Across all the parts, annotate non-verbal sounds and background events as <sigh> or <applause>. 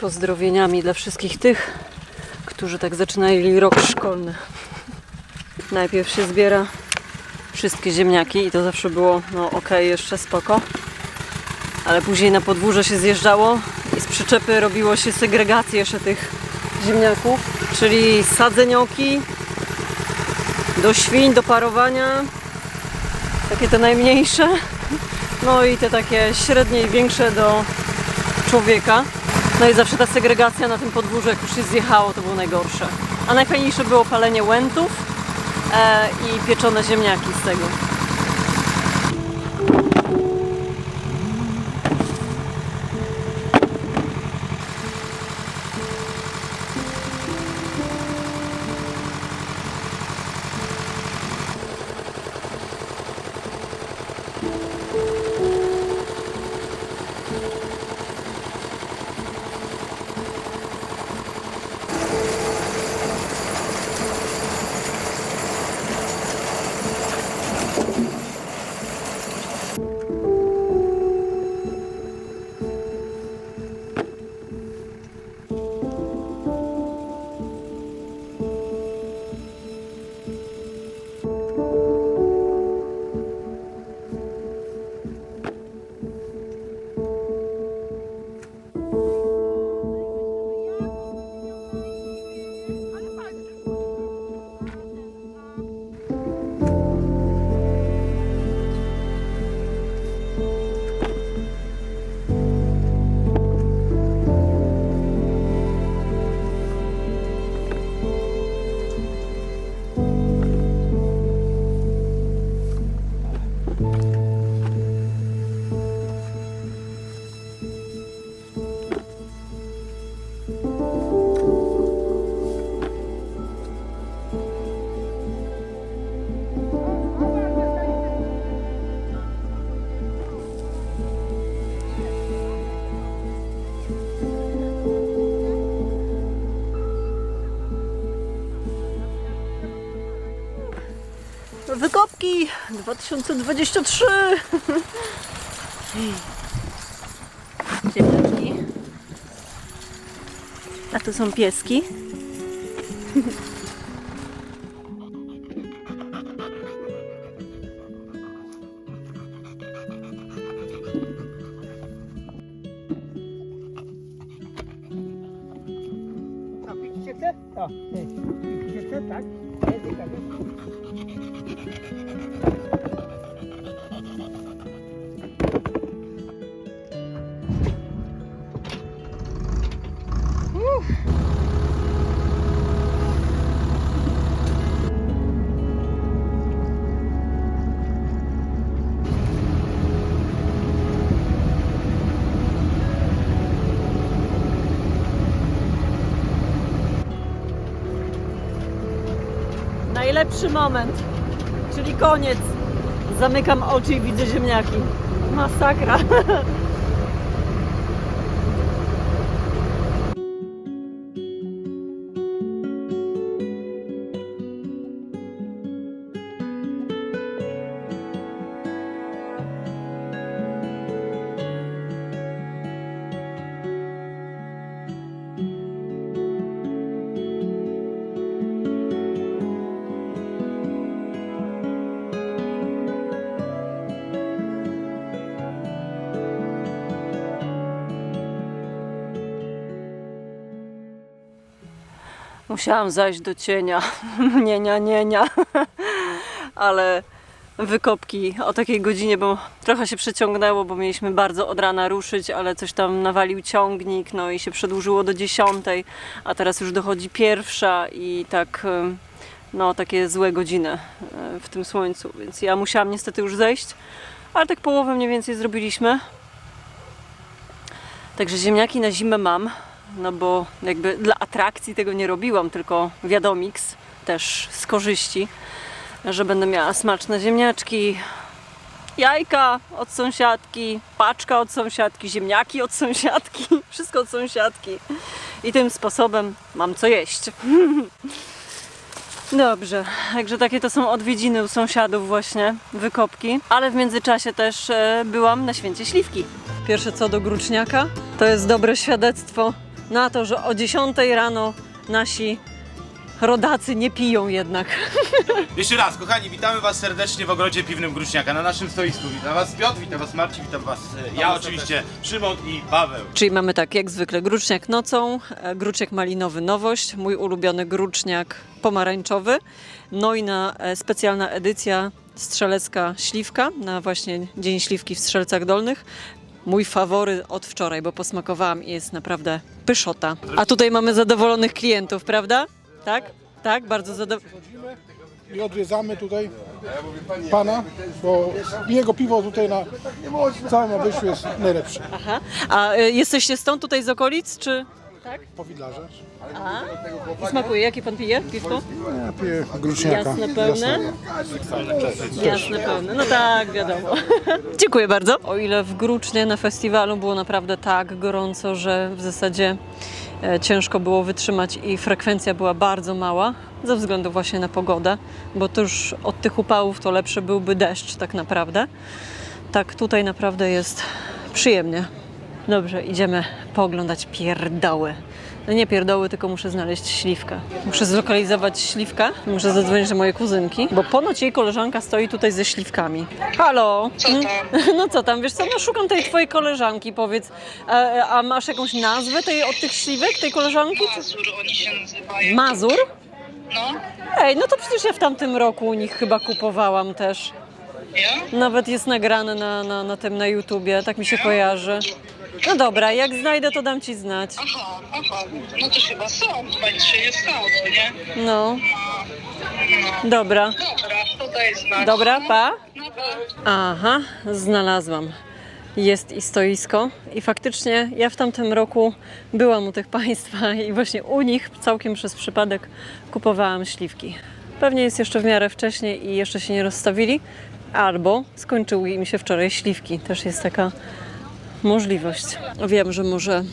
pozdrowieniami dla wszystkich tych, którzy tak zaczynali rok szkolny. Najpierw się zbiera wszystkie ziemniaki i to zawsze było, no okej, jeszcze spoko. Ale później na podwórze się zjeżdżało i z przyczepy robiło się segregację jeszcze tych ziemniaków, czyli sadzenioki do świń, do parowania, takie te najmniejsze, no i te takie średnie i większe do człowieka. No i zawsze ta segregacja na tym podwórzu, jak już się zjechało, to było najgorsze. A najfajniejsze było palenie łętów e, i pieczone ziemniaki z tego. 2023! Ziemniaczki. <laughs> A tu są pieski. A pić się chce? O, ty. Pić się chce, tak? Jest i tak. Najlepszy moment, czyli koniec. Zamykam oczy i widzę ziemniaki. Masakra. <laughs> Musiałam zajść do cienia. <laughs> Nie, nie, nie, nie. Ale wykopki o takiej godzinie, bo trochę się przeciągnęło, bo mieliśmy bardzo od rana ruszyć, ale coś tam nawalił ciągnik, no i się przedłużyło do dziesiątej, a teraz już dochodzi pierwsza i tak, no takie złe godziny y, w tym słońcu, więc ja musiałam niestety już zejść, ale tak połowę mniej więcej zrobiliśmy. Także ziemniaki na zimę mam, no bo jakby dla atrakcji tego nie robiłam, tylko wiadomiks też z korzyści, że będę miała smaczne ziemniaczki, jajka od sąsiadki, paczka od sąsiadki, ziemniaki od sąsiadki, <laughs> wszystko od sąsiadki. I tym sposobem mam co jeść. <laughs> Dobrze, także takie to są odwiedziny u sąsiadów właśnie, wykopki. Ale w międzyczasie też e, byłam na święcie śliwki. Pierwsze co do gruczniaka, to jest dobre świadectwo na to, że o 10 rano nasi rodacy nie piją jednak. <laughs> Jeszcze raz, kochani, witamy Was serdecznie w ogrodzie piwnym Gruczniaka na naszym stoisku. Witam Was Piotr, witam Was Marcin, witam Was e, ja oczywiście, Szymon i Paweł. Czyli mamy tak, jak zwykle, gruczniak nocą, e, gruczek malinowy nowość, mój ulubiony gruczniak pomarańczowy, no i na e, specjalna edycja strzelecka śliwka, na właśnie Dzień Śliwki w Strzelcach Dolnych. Mój faworyt od wczoraj, bo posmakowałam i jest naprawdę pyszota. A tutaj mamy zadowolonych klientów, prawda? Tak? Tak, bardzo zadowolony. i odwiedzamy tutaj pana, bo jego piwo tutaj na całym obejściu jest najlepsze. Aha. A e, jesteście stąd tutaj z okolic, czy? Po widlarze. A? I smakuje, jaki pan pije piwko? Ja piję gruczniaka. Jasne, pełne? Jasne, pełne. No tak, wiadomo. <laughs> Dziękuję bardzo. O ile w Grucznie na festiwalu było naprawdę tak gorąco, że w zasadzie e, ciężko było wytrzymać i frekwencja była bardzo mała ze względu właśnie na pogodę, bo tuż od tych upałów to lepszy byłby deszcz tak naprawdę. Tak tutaj naprawdę jest przyjemnie. Dobrze, idziemy pooglądać pierdoły. No nie pierdoły, tylko muszę znaleźć śliwkę. Muszę zlokalizować śliwkę. Muszę zadzwonić do mojej kuzynki, bo ponoć jej koleżanka stoi tutaj ze śliwkami. Halo? Co tam? <laughs> No co tam, wiesz co, no szukam tej twojej koleżanki, powiedz. A, a masz jakąś nazwę tej, od tych śliwek, tej koleżanki? Mazur oni się nazywają. Mazur? No, Ej, no to przecież ja w tamtym roku u nich chyba kupowałam też. ja? Nawet jest nagrane na, na, na tym na YouTubie, tak mi się kojarzy. No dobra, jak znajdę, to dam ci znać. Aha, aha. No to chyba są, chyba nic się nie nie? No. Dobra. Dobra, to daj znać. Dobra, pa. No. Aha, znalazłam. Jest i stoisko. I faktycznie ja w tamtym roku byłam u tych państwa i właśnie u nich całkiem przez przypadek kupowałam śliwki. Pewnie jest jeszcze w miarę wcześnie i jeszcze się nie rozstawili, albo skończyły im się wczoraj śliwki. Też jest taka możliwość. Wiem, że może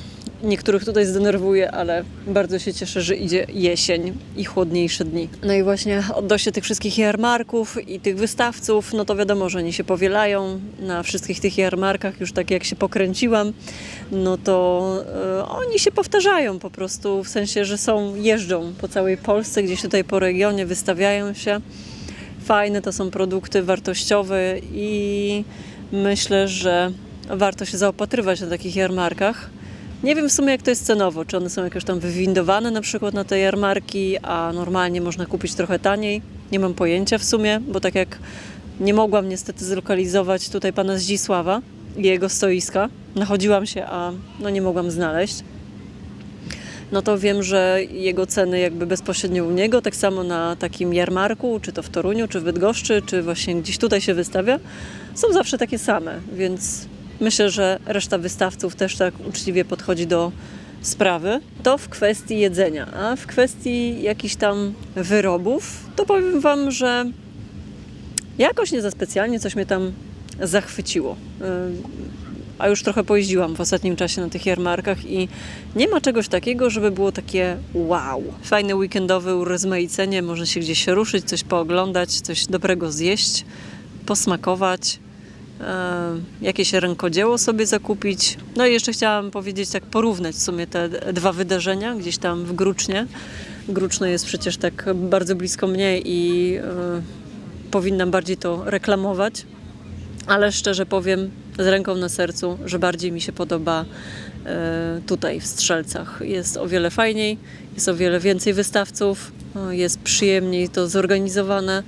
niektórych tutaj zdenerwuje, ale bardzo się cieszę, że idzie jesień i chłodniejsze dni. No i właśnie odnośnie tych wszystkich jarmarków i tych wystawców, no to wiadomo, że oni się powielają na wszystkich tych jarmarkach, już tak jak się pokręciłam, no to e, oni się powtarzają po prostu, w sensie, że są, jeżdżą po całej Polsce, gdzieś tutaj po regionie, wystawiają się. Fajne to są produkty wartościowe i myślę, że warto się zaopatrywać na takich jarmarkach. Nie wiem w sumie jak to jest cenowo, czy one są jakoś tam wywindowane na przykład na te jarmarki, a normalnie można kupić trochę taniej. Nie mam pojęcia w sumie, bo tak jak nie mogłam niestety zlokalizować tutaj pana Zdzisława i jego stoiska, nachodziłam się, a no nie mogłam znaleźć no to wiem, że jego ceny jakby bezpośrednio u niego, tak samo na takim jarmarku, czy to w Toruniu, czy w Bydgoszczy, czy właśnie gdzieś tutaj się wystawia, są zawsze takie same, więc myślę, że reszta wystawców też tak uczciwie podchodzi do sprawy. To w kwestii jedzenia, a w kwestii jakichś tam wyrobów, to powiem Wam, że jakoś nie za specjalnie coś mnie tam zachwyciło. Yy, a już trochę pojeździłam w ostatnim czasie na tych jarmarkach i nie ma czegoś takiego, żeby było takie wow. Fajne weekendowe urozmaicenie, może się gdzieś ruszyć, coś pooglądać, coś dobrego zjeść, posmakować, jakieś rękodzieło sobie zakupić. No i jeszcze chciałam powiedzieć, tak porównać w sumie te dwa wydarzenia gdzieś tam w Grucznie. Gruczno jest przecież tak bardzo blisko mnie i e, powinnam bardziej to reklamować ale szczerze powiem z ręką na sercu, że bardziej mi się podoba e, tutaj w Strzelcach. Jest o wiele fajniej, jest o wiele więcej wystawców, o, jest przyjemniej to zorganizowane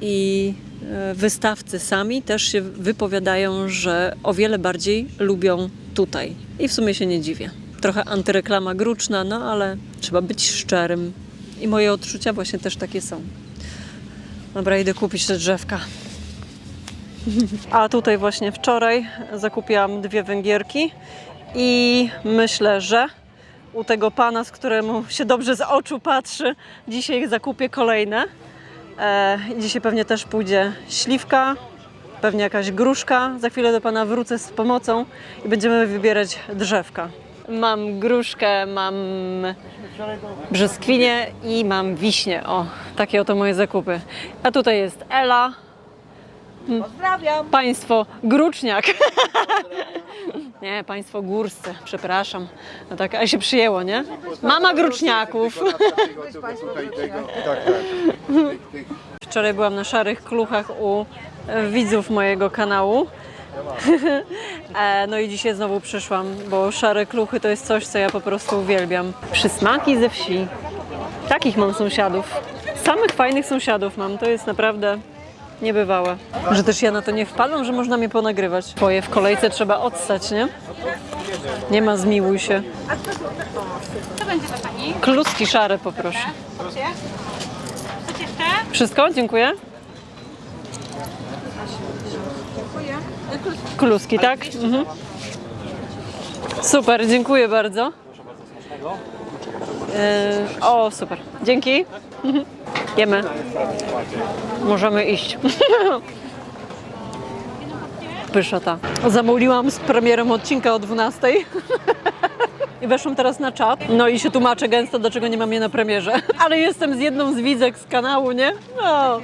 i e, wystawcy sami też się wypowiadają, że o wiele bardziej lubią tutaj. I w sumie się nie dziwię. Trochę antyreklama gruczna, no ale trzeba być szczerym. I moje odczucia właśnie też takie są. Dobra, idę kupić te drzewka. A tutaj właśnie wczoraj zakupiłam dwie węgierki i myślę, że u tego pana, z któremu się dobrze z oczu patrzy, dzisiaj zakupię kolejne. E, dzisiaj pewnie też pójdzie śliwka, pewnie jakaś gruszka. Za chwilę do pana wrócę z pomocą i będziemy wybierać drzewka. Mam gruszkę, mam brzoskwinie i mam wiśnie. O, takie oto moje zakupy. A tutaj jest Ela, Pozdrawiam. Państwo Gruczniak. <laughs> Nie, państwo górscy, przepraszam. No tak, a się przyjęło, nie? Mama gruczniaków. <laughs> Wczoraj byłam na szarych kluchach u widzów mojego kanału. <laughs> E, No i dzisiaj znowu przyszłam, bo szare kluchy to jest coś, co ja po prostu uwielbiam. Przysmaki ze wsi. Takich mam sąsiadów. Samych fajnych sąsiadów mam. To jest naprawdę niebywałe. Że też ja na to nie wpadłam, że można mnie ponagrywać. Twoje w kolejce trzeba odstać, nie? Nie ma zmiłuj się. Kluski szare poproszę. Wszystko? Dziękuję. Kluski, tak? Mhm. Super, dziękuję bardzo. E, o, super. Dzięki. Mhm. Jemy. Możemy iść. <laughs> Pyszota. Zamówiłam z premierem odcinka o 12. <laughs> I weszłam teraz na czat. No i się tłumaczę gęsto, dlaczego nie mam je na premierze. <laughs> Ale jestem z jedną z widzek z kanału, nie? No.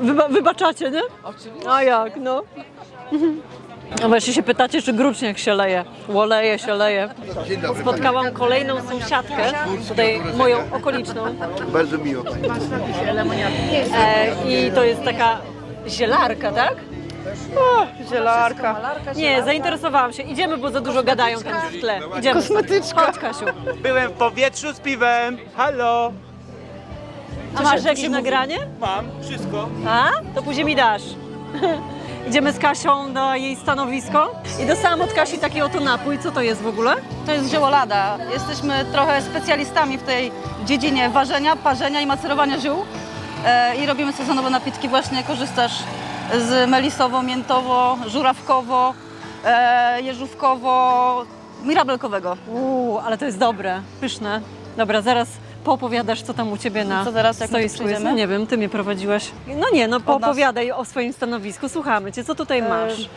Wyba wybaczacie, nie? Oczywiście. A jak, no. No właśnie się pytacie, czy gruczniak się leje. Łoleje się leje. Spotkałam kolejną sąsiadkę, tutaj moją okoliczną. Bardzo miło. E, I to jest taka zielarka, tak? O, zielarka. Nie, zainteresowałam się. Idziemy, bo za dużo gadają tam w tle. Idziemy. Kosmetyczka. Chodź, Kasiu. Byłem w powietrzu z piwem. Halo. A masz jakieś nagranie? Mam wszystko. A? To później mi dasz. Idziemy z Kasią na jej stanowisko i dostałam od Kasi taki oto napój. Co to jest w ogóle? To jest ziołolada. Jesteśmy trochę specjalistami w tej dziedzinie ważenia, parzenia i macerowania ziół. E, I robimy sezonowe napitki. Właśnie korzystasz z melisowo, miętowo, żurawkowo, e, jeżówkowo, mirabelkowego. Uuu, ale to jest dobre, pyszne. Dobra, zaraz poopowiadasz, co tam u Ciebie na Co teraz, jak my tu stoisku jest. przyjdziemy? No nie wiem, Ty mnie prowadziłaś. No nie, no poopowiadaj o swoim stanowisku. Słuchamy Cię, co tutaj masz?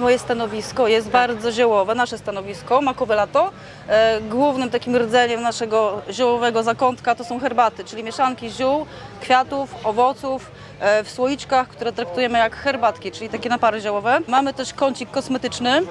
Moje stanowisko jest bardzo ziołowe, nasze stanowisko, makowe lato. E, głównym takim rdzeniem naszego ziołowego zakątka to są herbaty, czyli mieszanki ziół, kwiatów, owoców e, w słoiczkach, które traktujemy jak herbatki, czyli takie napary ziołowe. Mamy też kącik kosmetyczny.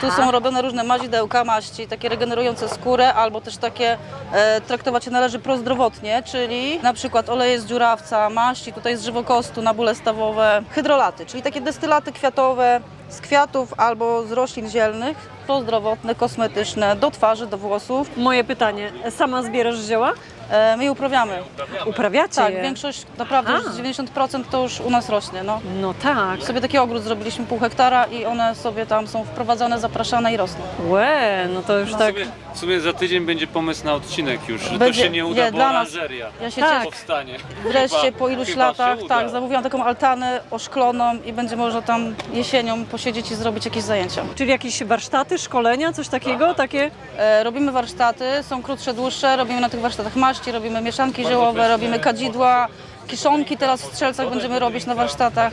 Tu są robione różne mazidełka, maści, takie regenerujące skórę, albo też takie e, traktować się należy prozdrowotnie, czyli na przykład oleje z dziurawca, maści tutaj z żywokostu na bóle stawowe, hydrolaty, czyli takie destylaty kwiatowe z kwiatów albo z roślin zielnych, prozdrowotne, kosmetyczne, do twarzy, do włosów. Moje pytanie, sama zbierasz zioła? E, my je uprawiamy. Uprawiacie Tak, je? większość, naprawdę już A. 90% to już u nas rośnie. No. No tak. Sobie taki ogród zrobiliśmy pół hektara i one sobie tam są wprowadzone, zapraszane i rosną. Łe, no to już tak... W sumie, w sumie za tydzień będzie pomysł na odcinek już, że Będzie- to się nie uda, nie, bo dla nas- oranżeria Ja się Tak. cieszę. powstanie. Wreszcie Chyba- po iluś chyba latach, uda. tak, zamówiłam taką altanę oszkloną i będzie można tam jesienią posiedzieć i zrobić jakieś zajęcia. Czyli jakieś warsztaty, szkolenia, coś takiego? Takie? E, robimy warsztaty, są krótsze, dłuższe, robimy na tych warsztatach maści, robimy mieszanki ziołowe, robimy kadzidła, kiszonki teraz w Strzelcach będziemy robić na warsztatach.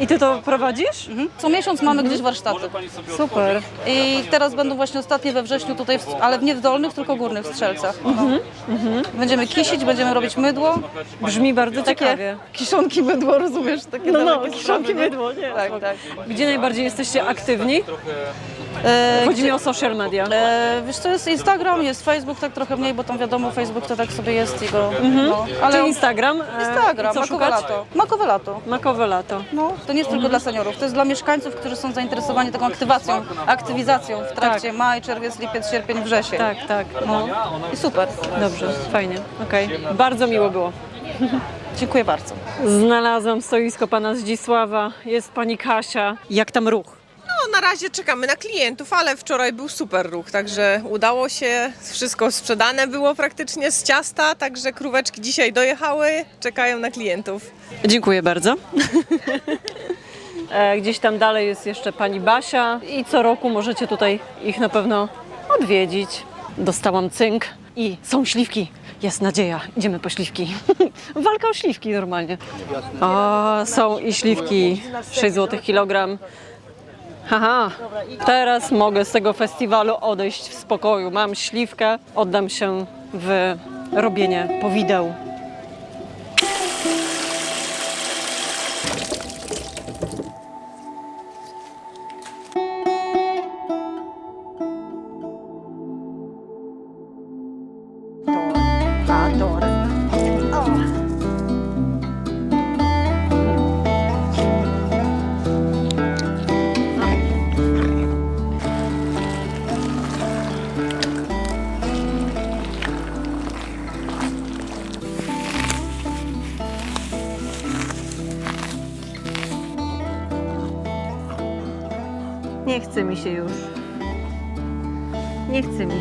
I Ty to prowadzisz? Mhm. Co miesiąc mamy gdzieś warsztaty. Pani sobie Super. I teraz będą właśnie ostatnie we wrześniu tutaj, w, ale nie w dolnych, tylko górnych Strzelcach. No. Będziemy kisić, będziemy robić mydło. Brzmi bardzo ciekawie. Kiszonki mydło, rozumiesz? Takie No, no, dalekie kiszonki sprawy, nie? mydło, nie? Tak, tak. Gdzie najbardziej jesteście aktywni? E, Chodzi mi o social media. E, wiesz, to jest Instagram, jest Facebook, tak trochę mniej, bo tam wiadomo, Facebook to tak sobie jest i go. No, Ale ale Czy Instagram? E, Instagram, i co makowe szukać? lato. Makowe lato. Makowe lato. No, to nie jest tylko dla seniorów, to jest dla mieszkańców, którzy są zainteresowani taką aktywacją, aktywizacją w trakcie maj, czerwiec, lipiec, sierpień, wrzesień. Tak, tak. No. I super. Dobrze, fajnie. Okej. Bardzo miło było. <laughs> Dziękuję bardzo. Znalazłam stoisko pana Zdzisława. Jest pani Kasia. Jak tam ruch? No, na razie czekamy na klientów, ale wczoraj był super ruch, także udało się. Wszystko sprzedane było praktycznie z ciasta, także króweczki dzisiaj dojechały, czekają na klientów. Dziękuję bardzo. E, Gdzieś tam dalej jest jeszcze pani Basia i co roku możecie tutaj ich na pewno odwiedzić. Dostałam cynk i są śliwki. Jest nadzieja. Idziemy po śliwki. <laughs> Walka o śliwki normalnie. O, są i śliwki. 6 zł kilogram. Haha, teraz mogę z tego festiwalu odejść w spokoju. Mam śliwkę, oddam się w robienie powideł.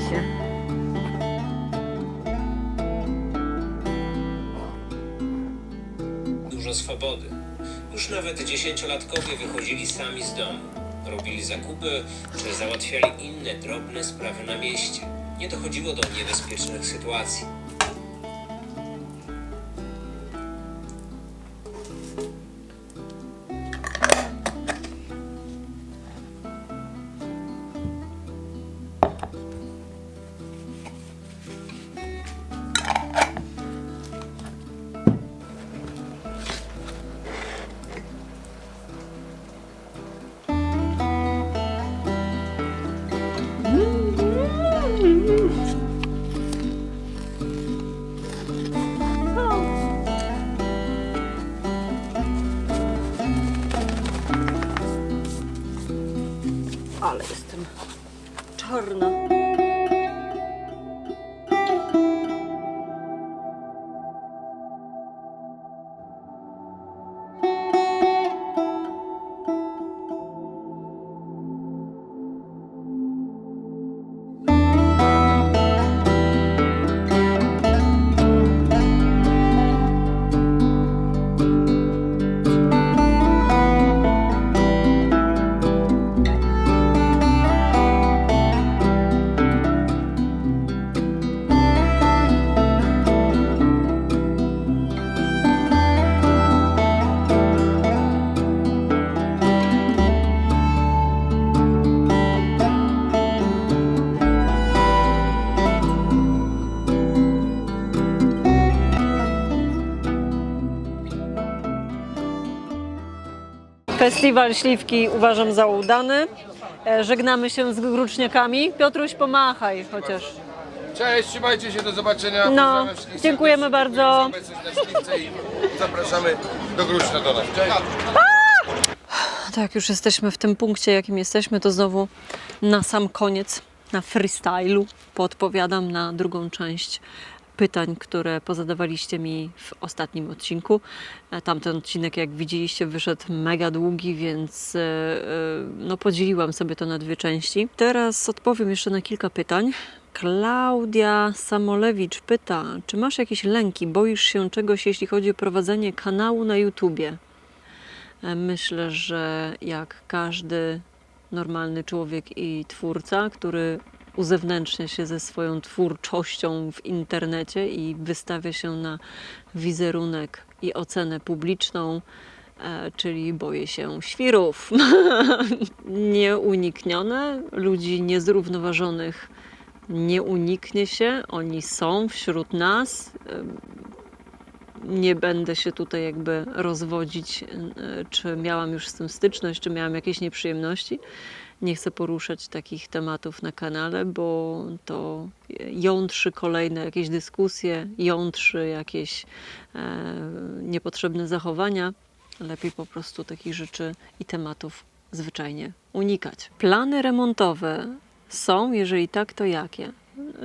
Się. dużo swobody. Już nawet dziesięciolatkowie wychodzili sami z domu, robili zakupy czy załatwiali inne drobne sprawy na mieście. Nie dochodziło do niebezpiecznych sytuacji. Ale jestem czarna. Festiwal Śliwki uważam za udany. E, Żegnamy się z gruczniakami. Piotruś, pomachaj chociaż. Cześć, trzymajcie się, do zobaczenia. No, dziękujemy bardzo. zapraszamy do Gruszna do nas. Cześć. Tak, już jesteśmy w tym punkcie, jakim jesteśmy, to znowu na sam koniec, na freestylu, podpowiadam na drugą część pytań, które pozadawaliście mi w ostatnim odcinku. E, Tamten odcinek, jak widzieliście, wyszedł mega długi, więc e, e, no, podzieliłam sobie to na dwie części. Teraz odpowiem jeszcze na kilka pytań. Klaudia Samolewicz pyta, czy masz jakieś lęki, boisz się czegoś, jeśli chodzi o prowadzenie kanału na YouTubie? Myślę, że jak każdy normalny człowiek i twórca, który uzewnętrznia się ze swoją twórczością w internecie i wystawia się na wizerunek i ocenę publiczną, e, czyli boję się świrów. <laughs> Nieuniknione, ludzi niezrównoważonych nie uniknie się, oni są wśród nas. Nie będę się tutaj jakby rozwodzić, e, czy miałam już z tym styczność, czy miałam jakieś nieprzyjemności. Nie chcę poruszać takich tematów na kanale, bo to jątrzy kolejne jakieś dyskusje, jątrzy jakieś e, niepotrzebne zachowania. Lepiej po prostu takich rzeczy i tematów zwyczajnie unikać. Plany remontowe są, jeżeli tak, to jakie?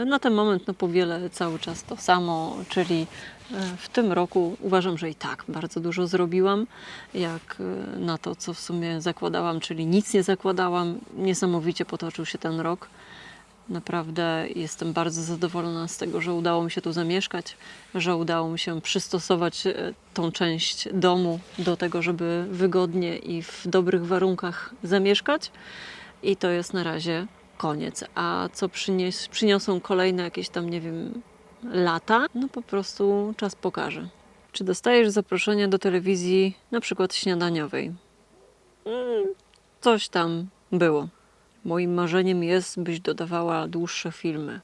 Na ten moment no powielę cały czas to samo, czyli e, w tym roku uważam, że i tak bardzo dużo zrobiłam, jak e, na to, co w sumie zakładałam, czyli nic nie zakładałam. Niesamowicie potoczył się ten rok. Naprawdę jestem bardzo zadowolona z tego, że udało mi się tu zamieszkać, że udało mi się przystosować e, tą część domu do tego, żeby wygodnie i w dobrych warunkach zamieszkać. I to jest na razie koniec. A co przynieś, przyniosą kolejne jakieś tam, nie wiem, lata, no po prostu czas pokaże. Czy dostajesz zaproszenia do telewizji, na przykład śniadaniowej? Mm, Coś tam było. Moim marzeniem jest, byś dodawała dłuższe filmy.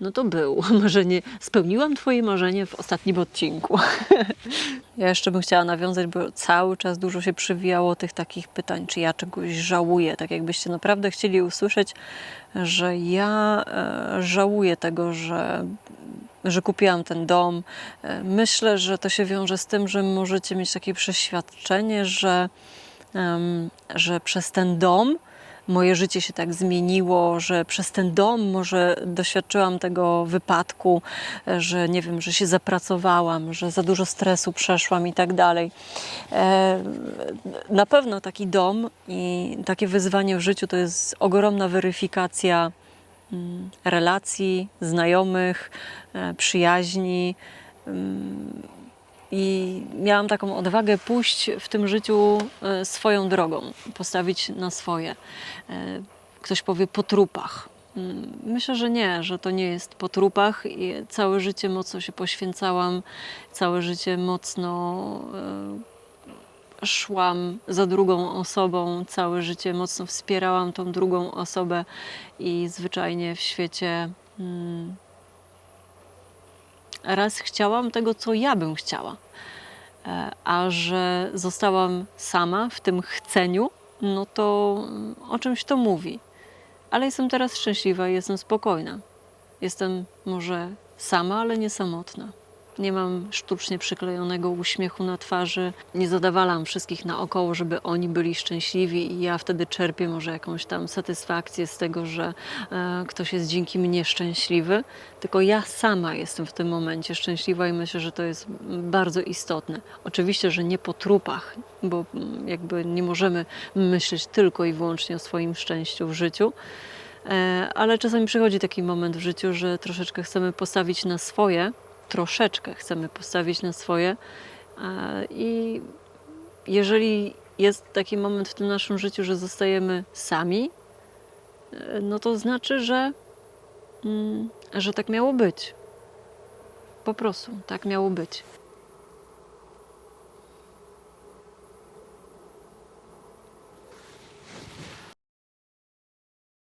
No to był <laughs> marzenie. Spełniłam Twoje marzenie w ostatnim odcinku. <laughs> Ja jeszcze bym chciała nawiązać, bo cały czas dużo się przywijało tych takich pytań, czy ja czegoś żałuję. Tak jakbyście naprawdę chcieli usłyszeć, że ja e, żałuję tego, że, że kupiłam ten dom. E, Myślę, że to się wiąże z tym, że możecie mieć takie przeświadczenie, że, że przez ten dom moje życie się tak zmieniło, że przez ten dom może doświadczyłam tego wypadku, że nie wiem, że się zapracowałam, że za dużo stresu przeszłam i tak dalej. E, Na pewno taki dom i takie wyzwanie w życiu to jest ogromna weryfikacja mm, relacji, znajomych, e, przyjaźni. I miałam taką odwagę pójść w tym życiu e, swoją drogą, postawić na swoje. E, Ktoś powie po trupach. Mm, Myślę, że nie, że to nie jest po trupach. I całe życie mocno się poświęcałam, całe życie mocno e, szłam za drugą osobą, całe życie mocno wspierałam tą drugą osobę i zwyczajnie w świecie mm, raz chciałam tego, co ja bym chciała. E, A że zostałam sama w tym chceniu, no to mm, o czymś to mówi. Ale jestem teraz szczęśliwa i jestem spokojna. Jestem może sama, ale nie samotna. Nie mam sztucznie przyklejonego uśmiechu na twarzy. Nie zadawalam wszystkich naokoło, żeby oni byli szczęśliwi, i ja wtedy czerpię może jakąś tam satysfakcję z tego, że e, ktoś jest dzięki mnie szczęśliwy. Tylko ja sama jestem w tym momencie szczęśliwa i myślę, że to jest bardzo istotne. Oczywiście, że nie po trupach, bo mm, jakby nie możemy myśleć tylko i wyłącznie o swoim szczęściu w życiu. E, Ale czasami przychodzi taki moment w życiu, że troszeczkę chcemy postawić na swoje, troszeczkę chcemy postawić na swoje. I jeżeli jest taki moment w tym naszym życiu, że zostajemy sami, e, no to znaczy, że, mm, że tak miało być. Po prostu tak miało być.